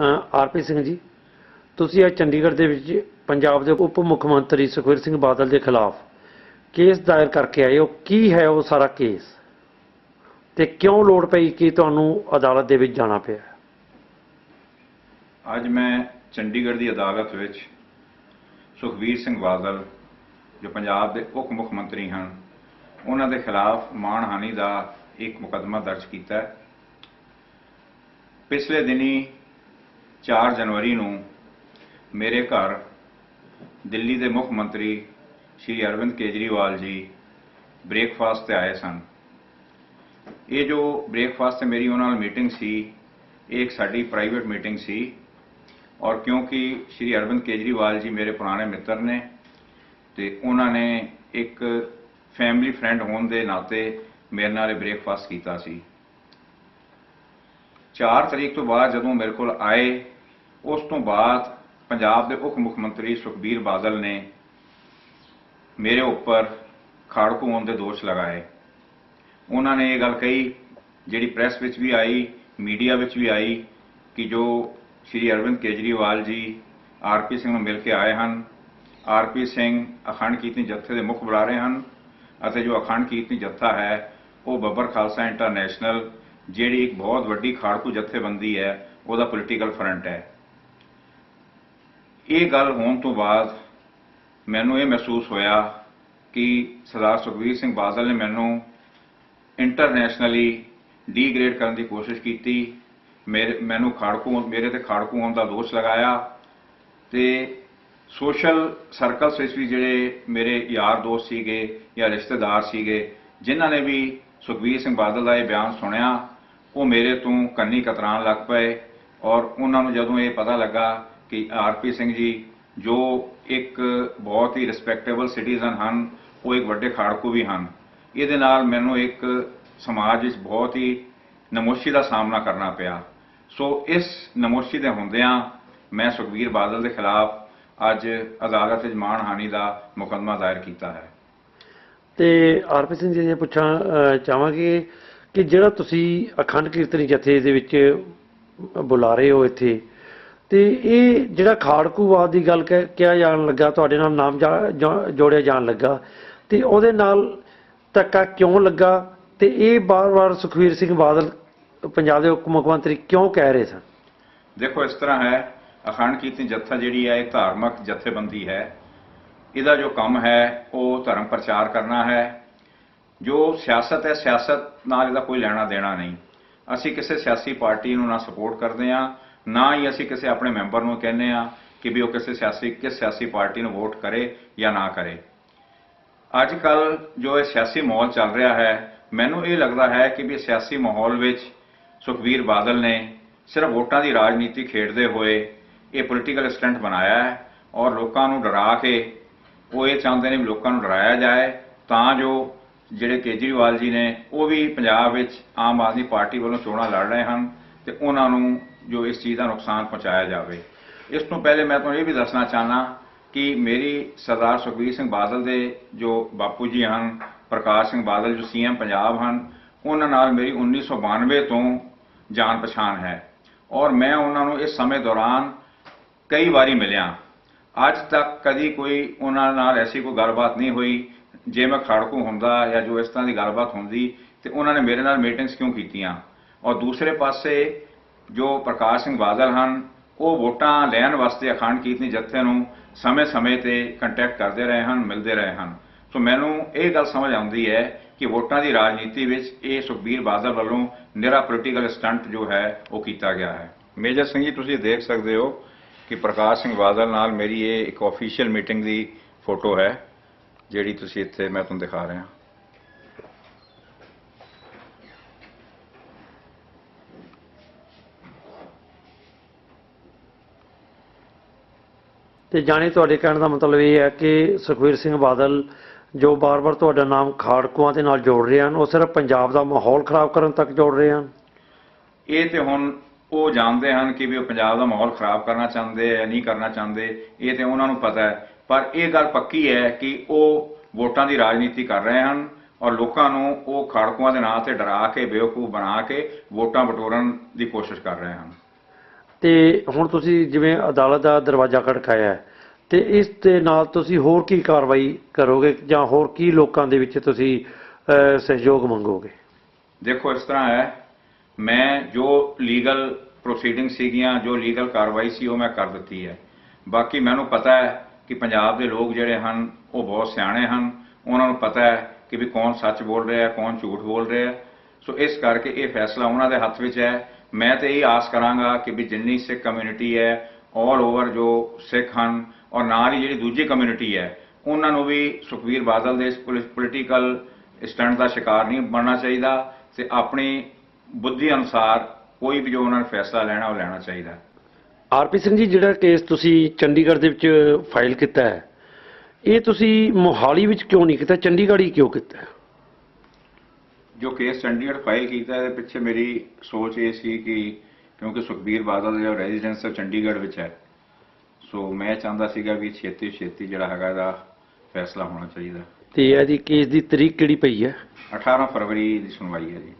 RP Singh ji. ਤੁਸੀਂ ਅੱਜ ਚੰਡੀਗੜ੍ਹ ਦੇ ਵਿੱਚ ਪੰਜਾਬ ਦੇ ਉਪ ਮੁੱਖ ਮੰਤਰੀ ਸੁਖਬੀਰ ਸਿੰਘ ਬਾਦਲ ਦੇ ਖਿਲਾਫ ਕੇਸ ਦਾਇਰ ਕਰਕੇ ਆਏ ਹੋ। ਕੀ ਹੈ ਉਹ ਸਾਰਾ ਕੇਸ? ਤੇ ਕਿਉਂ ਲੋੜ ਪਈ ਕਿ ਤੁਹਾਨੂੰ ਅਦਾਲਤ ਦੇ ਵਿੱਚ ਜਾਣਾ ਪਿਆ? ਅੱਜ ਮੈਂ ਚੰਡੀਗੜ੍ਹ ਦੀ ਅਦਾਲਤ ਵਿੱਚ ਸੁਖਬੀਰ ਸਿੰਘ ਬਾਦਲ, ਜੋ ਪੰਜਾਬ ਦੇ ਉਪ ਮੁੱਖ ਮੰਤਰੀ ਹਨ, ਉਹਨਾਂ ਦੇ ਖਿਲਾਫ ਮਾਣਹਾਨੀ ਦਾ ਇੱਕ ਮੁਕੱਦਮਾ ਦਰਜ ਕੀਤਾ ਹੈ। ਪਿਛਲੇ ਦਿਨੀ 4 ਜਨਵਰੀ ਨੂੰ ਮੇਰੇ ਘਰ ਦਿੱਲੀ ਦੇ ਮੁੱਖ ਮੰਤਰੀ ਸ਼੍ਰੀ ਅਰਵਿੰਦ ਕੇਜਰੀਵਾਲ ਜੀ ਬ੍ਰੇਕਫਾਸਟ ਤੇ ਆਏ ਸਨ। ਇਹ ਜੋ ਬ੍ਰੇਕਫਾਸਟ ਤੇ ਮੇਰੀ ਉਹਨਾਂ ਨਾਲ ਮੀਟਿੰਗ ਸੀ, ਇਹ ਇੱਕ ਸਾਡੀ ਪ੍ਰਾਈਵੇਟ ਮੀਟਿੰਗ ਸੀ ਔਰ ਕਿਉਂਕਿ ਸ਼੍ਰੀ ਅਰਵਿੰਦ ਕੇਜਰੀਵਾਲ ਜੀ ਮੇਰੇ ਪੁਰਾਣੇ ਮਿੱਤਰ ਨੇ ਤੇ ਉਹਨਾਂ ਨੇ ਇੱਕ ਫੈਮਿਲੀ ਫਰੈਂਡ ਹੋਣ ਦੇ ਨਾਤੇ ਮੇਰੇ ਨਾਲ ਇਹ ਬ੍ਰੇਕਫਾਸਟ ਕੀਤਾ ਸੀ। 4 ਤਰੀਕ ਤੋਂ ਬਾਅਦ ਜਦੋਂ ਮੇਰੇ ਕੋਲ ਆਏ, ਉਸ ਤੋਂ ਬਾਅਦ ਪੰਜਾਬ ਦੇ ਉਪ ਮੁੱਖ ਮੰਤਰੀ ਸੁਖਬੀਰ ਬਾਦਲ ਨੇ ਮੇਰੇ ਉੱਪਰ ਖਾੜਕੂ ਹੋਣ ਦੇ ਦੋਸ਼ ਲਗਾਏ। ਉਹਨਾਂ ਨੇ ਇਹ ਗੱਲ ਕਹੀ, ਜਿਹੜੀ ਪ੍ਰੈਸ ਵਿੱਚ ਵੀ ਆਈ, ਮੀਡੀਆ ਵਿੱਚ ਵੀ ਆਈ, ਕਿ ਜੋ ਸ਼੍ਰੀ ਅਰਵਿੰਦ ਕੇਜਰੀਵਾਲ ਜੀ ਆਰਪੀ ਸਿੰਘ ਨੂੰ ਮਿਲ ਕੇ ਆਏ ਹਨ ਆਰਪੀ ਸਿੰਘ ਅਖੰਡ ਕੀਰਤਨੀ ਜੱਥੇ ਦੇ ਮੁੱਖ ਬੁਲਾਰੇ ਹਨ ਅਤੇ ਜੋ ਅਖੰਡ ਕੀਰਤਨੀ ਜੱਥਾ ਹੈ, ਉਹ ਬੱਬਰ ਖਾਲਸਾ ਇੰਟਰਨੈਸ਼ਨਲ ਜਿਹੜੀ ਇੱਕ ਬਹੁਤ ਵੱਡੀ ਖਾੜਕੂ ਜਥੇਬੰਦੀ ਹੈ, ਉਹਦਾ ਪੋਲੀਟੀਕਲ ਫਰੰਟ ਹੈ। ਇਹ ਗੱਲ ਹੋਣ ਤੋਂ ਬਾਅਦ ਮੈਨੂੰ ਇਹ ਮਹਿਸੂਸ ਹੋਇਆ ਕਿ ਸਰਦਾਰ ਸੁਖਬੀਰ ਸਿੰਘ ਬਾਦਲ ਨੇ ਮੈਨੂੰ ਇੰਟਰਨੈਸ਼ਨਲੀ ਡੀਗ੍ਰੇਡ ਕਰਨ ਦੀ ਕੋਸ਼ਿਸ਼ ਕੀਤੀ। ਮੇਰੇ, ਮੈਨੂੰ ਖਾੜਕੂ, ਮੇਰੇ ਤੇ ਖਾੜਕੂ ਹੋਣ ਦਾ ਦੋਸ਼ ਲਗਾਇਆ ਤੇ ਸੋਸ਼ਲ ਸਰਕਲਸ ਵਿੱਚ ਵੀ ਜਿਹੜੇ ਮੇਰੇ ਯਾਰ ਦੋਸਤ ਸੀਗੇ ਜਾਂ ਰਿਸ਼ਤੇਦਾਰ ਸੀਗੇ, ਜਿਨ੍ਹਾਂ ਨੇ ਵੀ ਸੁਖਬੀਰ ਸਿੰਘ ਬਾਦਲ ਦਾ ਇਹ ਬਿਆਨ ਸੁਣਿਆ ਉਹ ਮੇਰੇ ਤੋਂ ਕੰਨੀ ਕਤਰਾਣ ਲੱਗ ਪਏ ਔਰ ਉਹਨਾਂ ਨੂੰ ਜਦੋਂ ਇਹ ਪਤਾ ਲੱਗਾ ਕਿ ਆਰਪੀ ਸਿੰਘ ਜੀ ਜੋ ਇੱਕ ਬਹੁਤ ਹੀ ਰਿਸਪੈਕਟੇਬਲ ਸਿਟੀਜ਼ਨ ਹਨ ਉਹ ਇੱਕ ਵੱਡੇ ਖਾੜਕੂ ਵੀ ਹਨ ਇਹਦੇ ਨਾਲ ਮੈਨੂੰ ਇੱਕ ਸਮਾਜ ਵਿੱਚ ਬਹੁਤ ਹੀ ਨਮੋਸ਼ੀ ਦਾ ਸਾਹਮਣਾ ਕਰਨਾ ਪਿਆ। ਸੋ ਇਸ ਨਮੋਸ਼ੀ ਦੇ ਹੁੰਦਿਆਂ ਮੈਂ ਸੁਖਬੀਰ ਬਾਦਲ ਦੇ ਖਿਲਾਫ ਅੱਜ ਅਦਾਲਤ ਵਿੱਚ ਮਾਣਹਾਨੀ ਦਾ ਮੁਕੱਦਮਾ ਦਾਇਰ ਕੀਤਾ ਹੈ। ਤੇ ਆਰਪੀ ਸਿੰਘ ਜੀ ਨੇ ਪੁੱਛਾਂ ਅਹ, ਚਾਹਾਂਗੇ ਕਿ ਜਿਹੜਾ ਤੁਸੀਂ ਅਖੰਡ ਕੀਰਤਨੀ ਜਥੇ ਦੇ ਵਿੱਚ ਬੁਲਾ ਰਹੇ ਹੋ ਇੱਥੇ, ਤੇ ਇਹ ਜਿਹੜਾ ਖਾੜਕੂਵਾਦ ਦੀ ਗੱਲ ਕਹਿ- ਕਿਹਾ ਜਾਣ ਲੱਗਾ, ਤੁਹਾਡੇ ਨਾਲ ਨਾਮ ਜਾ- ਜੋ- ਜੋੜਿਆ ਜਾਣ ਲੱਗਾ, ਤੇ ਉਹਦੇ ਨਾਲ ਧੱਕਾ ਕਿਉਂ ਲੱਗਾ? ਤੇ ਇਹ ਬਾਰ-ਬਾਰ ਸੁਖਵੀਰ ਸਿੰਘ ਬਾਦਲ, ਪੰਜਾਬ ਦੇ ਉਪ ਮੁੱਖ ਮੰਤਰੀ ਕਿਉਂ ਕਹਿ ਰਹੇ ਸਨ? ਦੇਖੋ, ਇਸ ਤਰ੍ਹਾਂ ਹੈ, ਅਖੰਡ ਕੀਰਤਨੀ ਜਥਾ ਜਿਹੜੀ ਹੈ, ਇਹ ਧਾਰਮਿਕ ਜਥੇਬੰਦੀ ਹੈ। ਇਹਦਾ ਜੋ ਕੰਮ ਹੈ, ਉਹ ਧਰਮ ਪ੍ਰਚਾਰ ਕਰਨਾ ਹੈ ਜੋ ਸਿਆਸਤ ਹੈ, ਸਿਆਸਤ ਨਾਲ ਇਹਦਾ ਕੋਈ ਲੈਣਾ ਦੇਣਾ ਨਹੀਂ। ਅਸੀਂ ਕਿਸੇ ਸਿਆਸੀ ਪਾਰਟੀ ਨੂੰ ਨਾ ਸਪੋਰਟ ਕਰਦੇ ਹਾਂ, ਨਾ ਹੀ ਅਸੀਂ ਕਿਸੇ ਆਪਣੇ ਮੈਂਬਰ ਨੂੰ ਕਹਿੰਦੇ ਹਾਂ ਕਿ ਵੀ ਉਹ ਕਿਸੇ ਸਿਆਸੀ, ਕਿਸ ਸਿਆਸੀ ਪਾਰਟੀ ਨੂੰ ਵੋਟ ਕਰੇ ਜਾਂ ਨਾ ਕਰੇ। ਅੱਜ ਕੱਲ ਜੋ ਇਹ ਸਿਆਸੀ ਮਾਹੌਲ ਚੱਲ ਰਿਹਾ ਹੈ, ਮੈਨੂੰ ਇਹ ਲੱਗਦਾ ਹੈ ਕਿ ਵੀ ਸਿਆਸੀ ਮਾਹੌਲ ਵਿੱਚ ਸੁਖਬੀਰ ਬਾਦਲ ਨੇ ਸਿਰਫ ਵੋਟਾਂ ਦੀ ਰਾਜਨੀਤੀ ਖੇਡਦੇ ਹੋਏ ਇਹ ਪੋਲੀਟੀਕਲ ਸਟੰਟ ਬਣਾਇਆ ਹੈ ਔਰ ਲੋਕਾਂ ਨੂੰ ਡਰਾ ਕੇ ਉਹ ਇਹ ਚਾਹੁੰਦੇ ਨੇ ਵੀ ਲੋਕਾਂ ਨੂੰ ਡਰਾਇਆ ਜਾਏ ਤਾਂ ਜੋ ਜਿਹੜੇ ਕੇਜਰੀਵਾਲ ਜੀ ਨੇ, ਉਹ ਵੀ ਪੰਜਾਬ ਵਿੱਚ ਆਮ ਆਦਮੀ ਪਾਰਟੀ ਵੱਲੋਂ ਚੋਣਾਂ ਲੜ ਰਹੇ ਹਨ ਤੇ ਉਹਨਾਂ ਨੂੰ ਜੋ ਇਸ ਚੀਜ਼ ਦਾ ਨੁਕਸਾਨ ਪਹੁੰਚਾਇਆ ਜਾਵੇ। ਇਸ ਤੋਂ ਪਹਿਲੇ ਮੈਂ ਤੁਹਾਨੂੰ ਇਹ ਵੀ ਦੱਸਣਾ ਚਾਹਨਾ ਕਿ ਮੇਰੀ ਸਰਦਾਰ ਸੁਖਬੀਰ ਸਿੰਘ ਬਾਦਲ ਦੇ ਜੋ ਬਾਪੂ ਜੀ ਹਨ, ਪ੍ਰਕਾਸ਼ ਸਿੰਘ ਬਾਦਲ ਜੋ ਸੀਐਮ ਪੰਜਾਬ ਹਨ, ਉਹਨਾਂ ਨਾਲ ਮੇਰੀ 1992 ਤੋਂ ਜਾਣ ਪਛਾਣ ਹੈ। ਔਰ ਮੈਂ ਉਹਨਾਂ ਨੂੰ ਇਸ ਸਮੇਂ ਦੌਰਾਨ ਕਈ ਵਾਰੀ ਮਿਲਿਆ। ਅੱਜ ਤੱਕ ਕਦੀ ਕੋਈ ਉਹਨਾਂ ਨਾਲ ਐਸੀ ਕੋਈ ਗੱਲਬਾਤ ਨਹੀਂ ਹੋਈ ਜੇ ਮੈਂ ਖੜਕੂ ਹੁੰਦਾ ਜਾਂ ਜੋ ਇਸ ਤਰ੍ਹਾਂ ਦੀ ਗੱਲਬਾਤ ਹੁੰਦੀ ਤੇ ਉਹਨਾਂ ਨੇ ਮੇਰੇ ਨਾਲ ਮੀਟਿੰਗਸ ਕਿਉਂ ਕੀਤੀਆਂ? ਔਰ ਦੂਸਰੇ ਪਾਸੇ ਜੋ ਪ੍ਰਕਾਸ਼ ਸਿੰਘ ਬਾਦਲ ਹਨ, ਉਹ ਵੋਟਾਂ ਲੈਣ ਵਾਸਤੇ ਅਖੰਡ ਕੀਰਤਨੀ ਜਥੇ ਨੂੰ ਸਮੇਂ-ਸਮੇਂ ਤੇ ਕੰਟੈਕਟ ਕਰਦੇ ਰਹੇ ਹਨ, ਮਿਲਦੇ ਰਹੇ ਹਨ। ਸੋ ਮੈਨੂੰ ਇਹ ਗੱਲ ਸਮਝ ਆਉਂਦੀ ਹੈ ਕਿ ਵੋਟਾਂ ਦੀ ਰਾਜਨੀਤੀ ਵਿੱਚ ਇਹ ਸੁਖਬੀਰ ਬਾਦਲ ਵੱਲੋਂ ਨਿਹਰਾ ਪੋਲੀਟੀਕਲ ਸਟੰਟ ਜੋ ਹੈ, ਉਹ ਕੀਤਾ ਗਿਆ ਹੈ। ਮੇਜਰ ਸਿੰਘ ਜੀ, ਤੁਸੀਂ ਦੇਖ ਸਕਦੇ ਹੋ ਕਿ ਪ੍ਰਕਾਸ਼ ਸਿੰਘ ਬਾਦਲ ਨਾਲ ਮੇਰੀ ਇਹ ਇੱਕ ਆਫੀਸ਼ੀਅਲ ਮੀਟਿੰਗ ਦੀ ਫੋਟੋ ਹੈ। ਜਿਹੜੀ ਤੁਸੀਂ ਇੱਥੇ ਮੈਂ ਤੁਹਾਨੂੰ ਦਿਖਾ ਰਿਹਾ। ਤੇ ਜਾਣੇ ਤੁਹਾਡੇ ਕਹਿਣ ਦਾ ਮਤਲਬ ਇਹ ਹੈ ਕਿ ਸੁਖਵੀਰ ਸਿੰਘ ਬਾਦਲ ਜੋ ਬਾਰ-ਬਾਰ ਤੁਹਾਡਾ ਨਾਮ ਖਾੜਕੂਆਂ ਦੇ ਨਾਲ ਜੋੜ ਰਹੇ ਹਨ ਉਹ ਸਿਰਫ ਪੰਜਾਬ ਦਾ ਮਾਹੌਲ ਖਰਾਬ ਕਰਨ ਤੱਕ ਜੋੜ ਰਹੇ ਹਨ? ਇਹ ਤੇ ਹੁਣ ਉਹ ਜਾਣਦੇ ਹਨ ਕਿ ਵੀ ਉਹ ਪੰਜਾਬ ਦਾ ਮਾਹੌਲ ਖਰਾਬ ਕਰਨਾ ਚਾਹੁੰਦੇ ਆ ਨਹੀਂ ਕਰਨਾ ਚਾਹੁੰਦੇ। ਇਹ ਤੇ ਉਹਨਾਂ ਨੂੰ ਪਤਾ ਹੈ। ਪਰ ਇਹ ਗੱਲ ਪੱਕੀ ਹੈ ਕਿ ਉਹ ਵੋਟਾਂ ਦੀ ਰਾਜਨੀਤੀ ਕਰ ਰਹੇ ਹਨ ਔਰ ਲੋਕਾਂ ਨੂੰ ਉਹ ਖਾੜਕੂਆਂ ਦੇ ਨਾਂ ਤੇ ਡਰਾ ਕੇ ਬੇਵਕੂਫ ਬਣਾ ਕੇ ਵੋਟਾਂ ਬਟੋਰਨ ਦੀ ਕੋਸ਼ਿਸ਼ ਕਰ ਰਹੇ ਹਨ। ਤੇ ਹੁਣ ਤੁਸੀਂ ਜਿਵੇਂ ਅਦਾਲਤ ਦਾ ਦਰਵਾਜ਼ਾ ਖੜਕਾਇਆ ਹੈ, ਤੇ ਇਸ ਦੇ ਨਾਲ ਤੁਸੀਂ ਹੋਰ ਕੀ ਕਾਰਵਾਈ ਕਰੋਗੇ ਜਾਂ ਹੋਰ ਕੀ ਲੋਕਾਂ ਦੇ ਵਿੱਚ ਤੁਸੀਂ ਸਹਿਯੋਗ ਮੰਗੋਗੇ? ਦੇਖੋ ਇਸ ਤਰ੍ਹਾਂ ਹੈ ਮੈਂ ਜੋ ਲੀਗਲ ਪ੍ਰੋਸੀਡਿੰਗ ਸੀਗੀਆਂ ਜੋ ਲੀਗਲ ਕਾਰਵਾਈ ਸੀ ਉਹ ਮੈਂ ਕਰ ਦਿੱਤੀ ਹੈ। ਬਾਕੀ ਮੈਨੂੰ ਪਤਾ ਹੈ ਕਿ ਪੰਜਾਬ ਦੇ ਲੋਕ ਜਿਹੜੇ ਹਨ, ਉਹ ਬਹੁਤ ਸਿਆਣੇ ਹਨ। ਉਹਨਾਂ ਨੂੰ ਪਤਾ ਹੈ ਕਿ ਵੀ ਕੌਣ ਸੱਚ ਬੋਲ ਰਿਹਾ ਹੈ ਕੌਣ ਝੂਠ ਬੋਲ ਰਿਹਾ। ਹੈ ਸੋ ਇਸ ਕਰਕੇ ਇਹ ਫੈਸਲਾ ਉਹਨਾਂ ਦੇ ਹੱਥ ਵਿੱਚ ਹੈ। ਮੈਂ ਤੇ ਇਹ ਆਸ ਕਰਾਂਗਾ ਕਿ ਵੀ ਜਿੰਨੀ ਸਿੱਖ ਕਮਿਊਨਿਟੀ ਹੈ ਆਲ ਓਵਰ ਜੋ ਸਿੱਖ ਹਨ ਔਰ ਨਾਲ ਹੀ ਜਿਹੜੀ ਦੂਜੀ ਕਮਿਊਨਿਟੀ ਹੈ, ਉਹਨਾਂ ਨੂੰ ਵੀ ਸੁਖਬੀਰ ਬਾਦਲ ਦੇ ਇਸ ਪੋਲੀਟੀਕਲ ਸਟੈਂਡ ਦਾ ਸ਼ਿਕਾਰ ਨਹੀਂ ਬਣਨਾ ਚਾਹੀਦਾ ਤੇ ਆਪਣੀ ਬੁੱਧੀ ਅਨੁਸਾਰ ਕੋਈ ਵੀ ਜੋ ਉਹਨਾਂ ਨੇ ਫੈਸਲਾ ਲੈਣਾ, ਉਹ ਲੈਣਾ ਚਾਹੀਦਾ। ਆਰਪੀ ਸਿੰਘ ਜੀ ਜਿਹੜਾ ਕੇਸ ਤੁਸੀਂ ਚੰਡੀਗੜ੍ਹ ਦੇ ਵਿੱਚ ਫਾਈਲ ਕੀਤਾ ਹੈ ਇਹ ਤੁਸੀਂ ਮੋਹਾਲੀ ਵਿੱਚ ਕਿਉਂ ਨਹੀਂ ਕੀਤਾ? ਚੰਡੀਗੜ੍ਹ ਹੀ ਕਿਉਂ ਕੀਤਾ? ਹੈ? ਜੋ ਕੇਸ ਚੰਡੀਗੜ੍ਹ ਫਾਈਲ ਕੀਤਾ ਇਹਦੇ ਪਿੱਛੇ ਮੇਰੀ ਸੋਚ ਇਹ ਸੀ ਕਿ ਕਿਉਂਕਿ ਸੁਖਬੀਰ ਬਾਦਲ ਦਾ ਰੈਜ਼ੀਡੈਂਸ ਚੰਡੀਗੜ੍ਹ ਵਿੱਚ ਹੈ ਸੋ ਮੈਂ ਚਾਹੁੰਦਾ ਸੀਗਾ ਵੀ ਛੇਤੀ ਛੇਤੀ ਜਿਹੜਾ ਹੈਗਾ ਇਹਦਾ ਫੈਸਲਾ ਹੋਣਾ ਚਾਹੀਦਾ। ਤੇ ਇਹਦੀ ਕੇਸ ਦੀ ਤਰੀਕ ਕਿਹੜੀ ਪਈ ਹੈ? 18 ਫਰਵਰੀ ਦੀ ਸੁਣਵਾਈ ਹੈ ਜੀ।